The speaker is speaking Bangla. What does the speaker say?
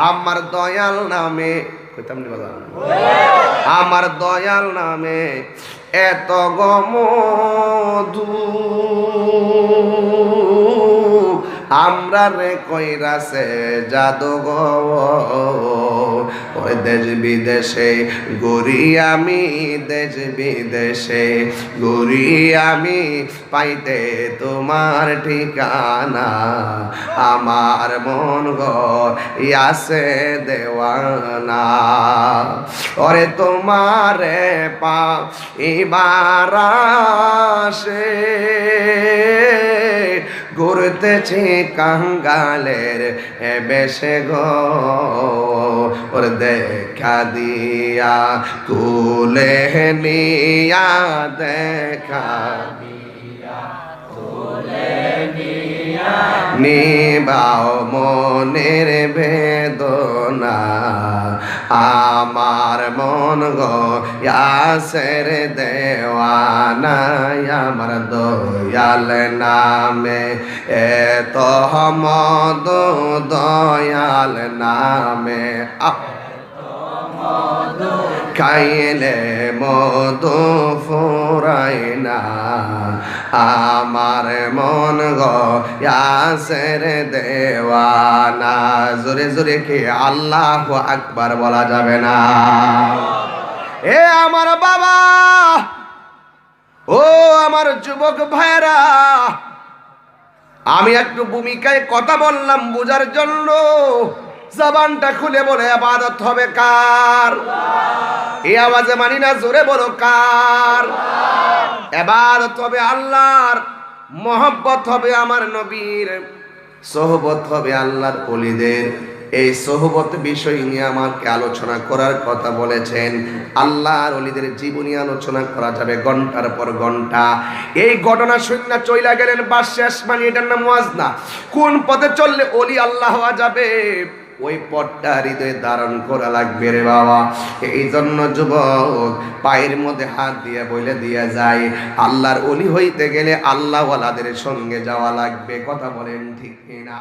আমার দয়াল নামে? আমার দয়াল নামে এত গমধু আমরা রে কইরাছে জাদু গো ওই দেশ বিদেশে গড়ি আমি দেশ বিদেশে গড়ি আমি পাইতে তোমার ঠিকানা। আমার মন গো ইয়াসে দেওয়ানা। ওরে তোমারে পা, এবার আসে। ঘুরতেছে কাঙ্গালের এ বেশে গো ওর দেখা দিয়া তুলে নিয়া দেখা নিবাও মনের বেদনা। আমার মন গো ইয়াসের দেওয়ানাই আমার দয়াল নামে। এত মদ দয়াল নামে। আহ। খাইলে মধু ফুরাই না। আমার মন গের দেওয়ানা। জোরে জোরে কে আল্লাহ আকবার বলা যাবে না। এ আমার বাবা, ও আমার যুবক ভাইরা আমি একটু ভূমিকায় কথা বললাম বোঝার জন্য। জবানটা খুলে বলে আবাদত হবে কার? এই আওয়াজে মানি না, জোরে বলো কার? এবাদত হবে আল্লাহর, মহব্বত হবে আমার নবীর, সোহবত হবে আল্লাহর অলিদের। এই সোহবত বিষয় নিয়ে আমাকে আলোচনা করার কথা বলেছেন। আল্লাহর অলিদের জীবনী আলোচনা করা যাবে ঘণ্টার পর ঘণ্টা। এই ঘটনা শূন্য চইলা গেলেন বাদশাহ মানে এটার নাম ওয়াজনা কোন পথে চললে অলি আল্লাহ হওয়া যাবে? ওই পথটা হৃদয়ে ধারণ করা লাগবে রে বাবা। এই জন্য যুবক, পায়ের মধ্যে হাত দিয়ে বলে দিয়ে যায় আল্লাহর অলি হইতে গেলে আল্লাহওয়ালাদের সঙ্গে যাওয়া লাগবে। কথা বলেন ঠিক কিনা?